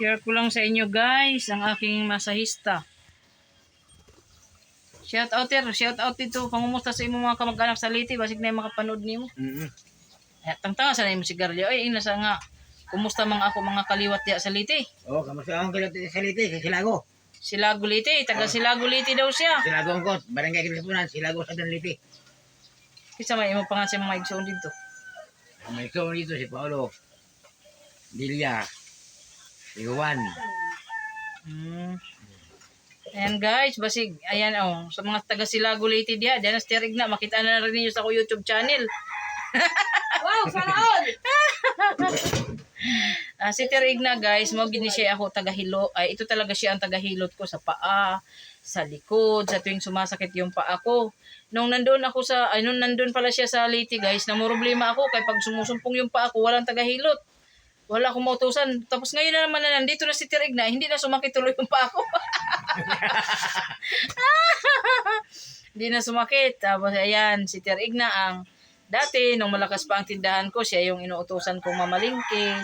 Share ko lang sa inyo guys ang aking masahista. Shout out there, shout out dito. Pangumusta sa imong mga kamag-anak sa Liti, basig na yung makapanood nimo. Mm-hmm. Eh, tangtanga sa nimo sigarilyo. Ay, ina sa nga. Kumusta mga ako mga kaliwat diya sa Liti? Oh, kamusta ang kalat sa Liti, sa Silago. Silago Liti, taga Silago Liti daw siya. Silago ang kot, barangay Kilipunan, Silago sa Liti. Kisa may imo pa nga siya mga igsoon dito. Ang may ikaw dito si Paolo. Dilia. Si Juan. Hmm. Ayan guys, basig, ayan oh, sa mga taga Silago Liti diya, diyan na steering na, makita na rin niyo sa ko YouTube channel. Wow, sana all! Ah, si Terigna guys, mo gini siya ako tagahilo. Ay ito talaga siya ang tagahilot ko sa paa, sa likod, sa tuwing sumasakit yung paa ko. Nung nandun ako sa ay nung nandun pala siya sa Liti guys, na problema ako kay pag sumusumpong yung paa ko, walang tagahilot. Wala akong mautusan. Tapos ngayon na naman na nandito na si Terigna, hindi na sumakit tuloy yung paa ko. Hindi na sumakit. Tapos ayan, si Terigna ang dati nung malakas pa ang tindahan ko, siya yung inuutosan kong mamalingke.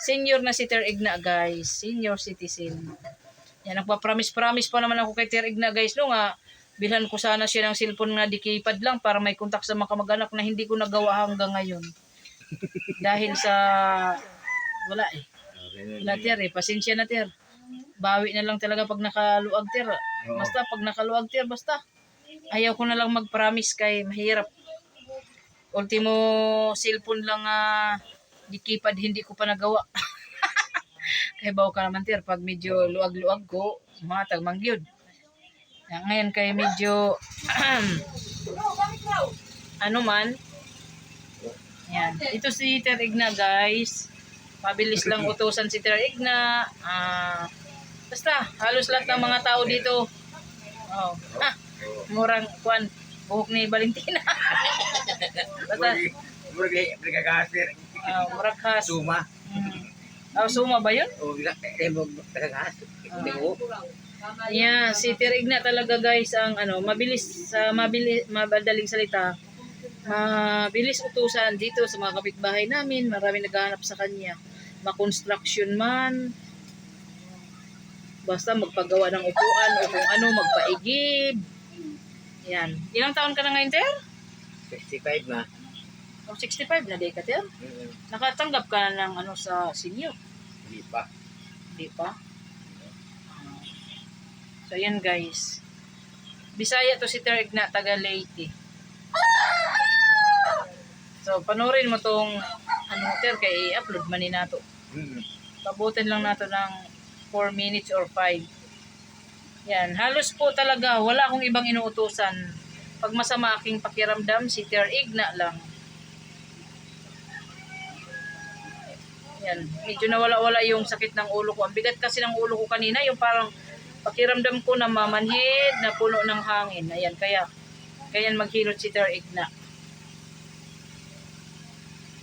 Senior na si Ter Igna, guys. Senior citizen. Yan, nagpa-promise-promise pa naman ako kay Ter Igna, guys. No nga, bilhan ko sana siya ng cellphone na dikipad lang para may kontak sa mga kamag-anak na hindi ko nagawa hanggang ngayon. Dahil sa... Wala eh. Wala, Ter eh. Pasensya na, Ter. Bawi na lang talaga pag nakaluag, Ter. Basta, pag nakaluag, Ter, basta. Ayaw ko na lang mag-promise kay mahirap. Ultimo cellphone lang ah, di keypad hindi ko pa nagawa. kay baw ka naman tir pag medyo luag-luag ko, matag mangyud. Ngayon kay medyo ano man. Yan. Ito si Ter Igna guys. Mabilis lang utusan si Ter Igna. Ah, basta halos lahat ng mga tao dito. Oh. Ah, murang kwan buhok ni Valentina. basta Murag nagkagasir. ah, murag has. Suma. Mm. Oh, suma ba yun? O, nagkagasir. Hindi ko. Yeah, si Terigna talaga guys ang ano, mabilis sa mabilis madaling salita. Mabilis utusan dito sa mga kapitbahay namin, marami naghahanap sa kanya. Ma-construction man, basta magpagawa ng upuan o kung ano, magpaigib. Yan. Ilang taon ka na ngayon, Ter? 65 na. O 65 na day ka, Ter? Nakatanggap ka na ng ano sa senior. Hindi pa. Di pa? So, yan guys. Bisaya to si Terigna, taga Leyte. So, panoorin mo tong ano, Ter, kay i-upload man ni nato. Mm-hmm. Pabutin lang nato ng 4 minutes or 5. Yan. Halos po talaga, wala akong ibang inuutusan. Pag masama aking pakiramdam, si Ter Igna lang. Yan. Medyo nawala-wala yung sakit ng ulo ko. Ang bigat kasi ng ulo ko kanina, yung parang pakiramdam ko na mamanhid, na puno ng hangin. Ayan, kaya, kaya maghilot si Ter Igna.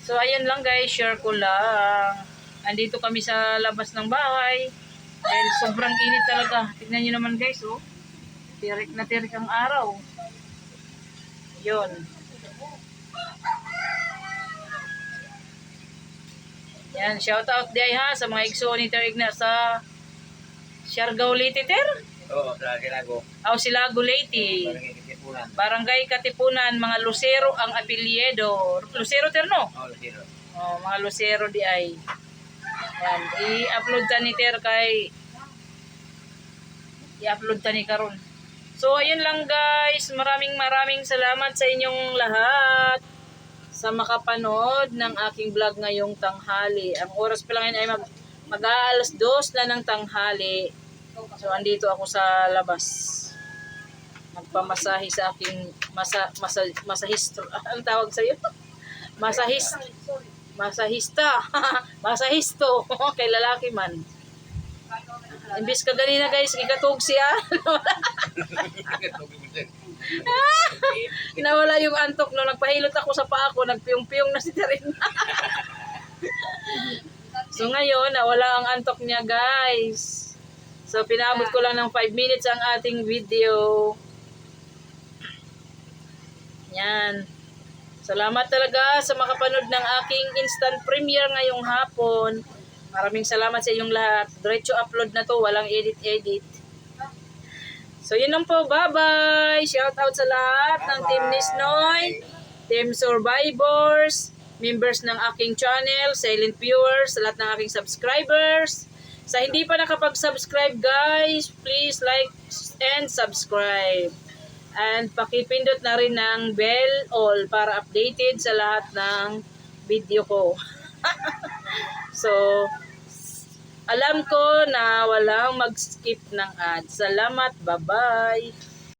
So, ayan lang guys, share ko lang. Andito kami sa labas ng bahay. Dahil sobrang init talaga. Tignan nyo naman guys, oh. Tirik na tirik ang araw. Yun. Yan, shout out day ha sa mga igso ni Ter Igna sa Siargao Leyte, Ter? Oo, sa Silago. Aw Silago Leyte. Barangay Kilipunan. Barangay Katipunan, mga Lucero ang apelyedo. Lucero, Ter, no? Oo, Lucero. Oh, mga Lucero di ay. Yan, i-upload ta ni Ter kay i-upload ta ni karon. So ayun lang guys, maraming maraming salamat sa inyong lahat sa makapanood ng aking vlog ngayong tanghali. Ang oras pa lang ay mag mag-aalas dos na ng tanghali. So andito ako sa labas. Nagpamasahe sa aking masa, masa, masahistro. Ang tawag sa iyo? Masahist. Masahista. Masahisto. Kay lalaki man. Imbis ka ganina guys, ikatog siya. Nawala yung antok no. Nagpahilot ako sa paa ko. Nagpiyong-piyong na si Terina. so ngayon, nawala ang antok niya guys. So pinabot ko lang ng 5 minutes ang ating video. Yan. Salamat talaga sa makapanood ng aking instant premiere ngayong hapon. Maraming salamat sa inyong lahat. Diretso upload na to, walang edit-edit. So yun lang po, bye-bye! Shout out sa lahat ng Team Nisnoy, Team Survivors, members ng aking channel, silent viewers, lahat ng aking subscribers. Sa hindi pa nakapag-subscribe guys, please like and subscribe. And pakipindot na rin ng bell all para updated sa lahat ng video ko. so, alam ko na walang mag-skip ng ads. Salamat, bye-bye!